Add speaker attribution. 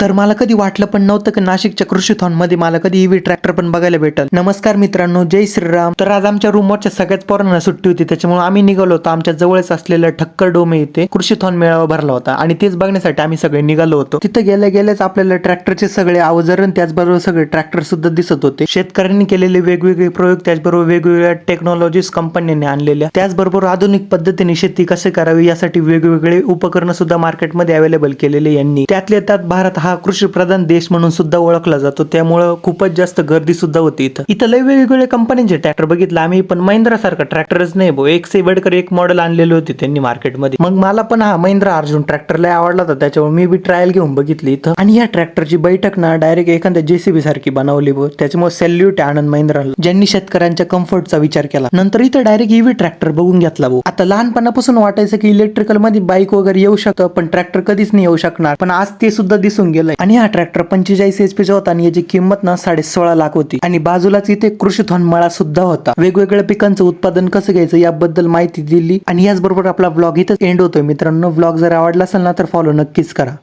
Speaker 1: तर मला कधी वाटलं पण नव्हतं की नाशिकच्या कृषीथॉनमध्ये मला कधी ईव्ही ट्रॅक्टर पण बघायला भेटल. नमस्कार मित्रांनो जय श्रीराम. तर आज आमच्या रूमवरच्या सगळ्याच पोरांना सुट्टी होती त्याच्यामुळे आम्ही निघालो होतो. आमच्या जवळच असलेल्या ठक्कर डोमे येथे कृषीथॉन मेळावा भरला होता आणि तेच बघण्यासाठी आम्ही सगळे निघालो होतो. तिथे गेल्या गेल्याच आपल्याला ट्रॅक्टरचे सगळे अवजार त्याचबरोबर सगळे ट्रॅक्टर सुद्धा दिसत होते. शेतकऱ्यांनी केलेले वेगवेगळे प्रयोग त्याचबरोबर वेगवेगळ्या टेक्नॉलॉजीज कंपन्यांनी आणलेल्या. त्याचबरोबर आधुनिक पद्धतीने शेती कशी करावी यासाठी वेगवेगळे उपकरण सुद्धा मार्केटमध्ये अवेलेबल केलेले यांनी. त्यातल्या त्यात भारत हा कृषीप्रधान देश म्हणून सुद्धा ओळखला जातो. त्यामुळं खूपच जास्त गर्दी सुद्धा होती इथं. इथं लय वेगवेगळ्या कंपन्यांचे ट्रॅक्टर बघितलं आम्ही पण महिंद्रा सारखा ट्रॅक्टरच नाही भाऊ. एक सेबडकर एक मॉडेल आणलेले होते त्यांनी मार्केटमध्ये मग मला पण हा महिंद्रा अर्जुन ट्रॅक्टर लय आवडला होता. त्याच्यावर मी बी ट्रायल घेऊन बघितली इथं. आणि या ट्रॅक्टरची बैठक ना डायरेक्ट एखाद्या जेसीबी सारखी बनवली भाऊ. त्याच्यामुळे सॅल्यूट आहे आनंद महिंद्राला. ज्यांनी शेतकऱ्यांच्या कम्फर्टचा विचार केला. नंतर इथं डायरेक्ट ईव्ही ट्रॅक्टर बघून घेतला भाऊ. आता लहानपणापासून वाटायचं की इलेक्ट्रिकलमध्ये बाईक वगैरे येऊ शकतं पण ट्रॅक्टर कधीच नाही येऊ शकणार. पण आज ते सुद्धा दिसून गेलाय. आणि हा ट्रॅक्टर पंचेचाळीस एचपीचा चा होता आणि याची किंमत ना साडे सोळा लाख होती. आणि बाजूलाच इथे कृषीथॉन मळा सुद्धा होता. वेगवेगळ्या पिकांचं उत्पादन कसं घ्यायचं याबद्दल माहिती दिली. आणि याचबरोबर आपला ब्लॉग इथं एंड होतोय. मित्रांनो ब्लॉग जर आवडला असेल ना तर फॉलो नक्कीच करा.